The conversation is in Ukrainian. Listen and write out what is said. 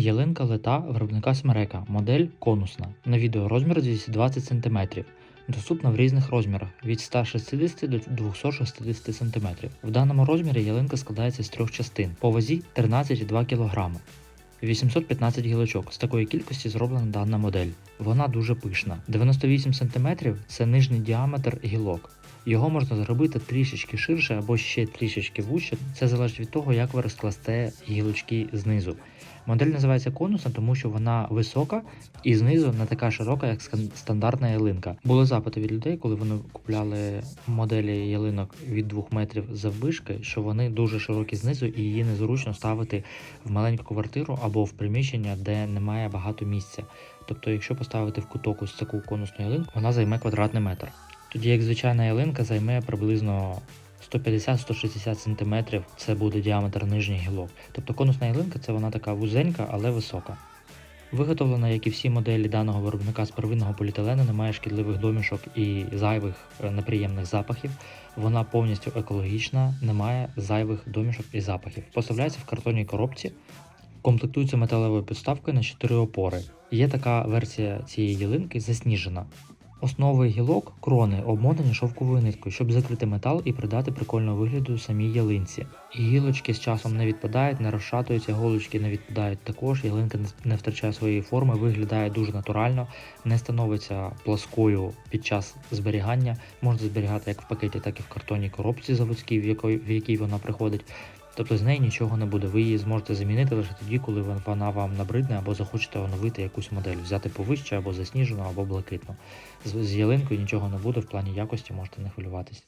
Ялинка лета виробника Смерека, модель конусна. На відео розмір 220 см. Доступна в різних розмірах від 160 до 260 см. В даному розмірі ялинка складається з трьох частин по вазі 13,2 кг. 815 гілочок. З такої кількості зроблена дана модель. Вона дуже пишна. 98 см це нижній діаметр гілок. Його можна зробити трішечки ширше або ще трішечки вужче. Це залежить від того, як ви розкласте гілочки знизу. Модель називається конусна, тому що вона висока і знизу не така широка, як стандартна ялинка. Були запити від людей, коли вони купляли моделі ялинок від 2 метрів заввишки, що вони дуже широкі знизу і її незручно ставити в маленьку квартиру або в приміщення, де немає багато місця. Тобто, якщо поставити в куток ось таку конусну ялинку, вона займе квадратний метр. Тоді як звичайна ялинка займе приблизно 150-160 см, це буде діаметр нижніх гілок. Тобто конусна ялинка це вона така вузенька, але висока. Виготовлена, як і всі моделі даного виробника з первинного поліетилену, немає шкідливих домішок і зайвих е, неприємних запахів. Вона повністю екологічна, немає зайвих домішок і запахів. Поставляється в картонній коробці, комплектується металевою підставкою на 4 опори. Є така версія цієї ялинки засніжена. Основи гілок крони обмотані шовковою ниткою, щоб закрити метал і придати прикольного вигляду самій ялинці. Гілочки з часом не відпадають, не розшатуються, голочки не відпадають також. Ялинка не- втрачає своєї форми, виглядає дуже натурально, не становиться пласкою під час зберігання. Можна зберігати як в пакеті, так і в картонній коробці заводській, в якій вона приходить. Тобто з неї нічого не буде. Ви її зможете замінити лише тоді, коли вона вам набридне або захочете оновити якусь модель, взяти повище або засніжену, або блакитну. З, з ялинкою нічого не буде в плані якості, можете не хвилюватись.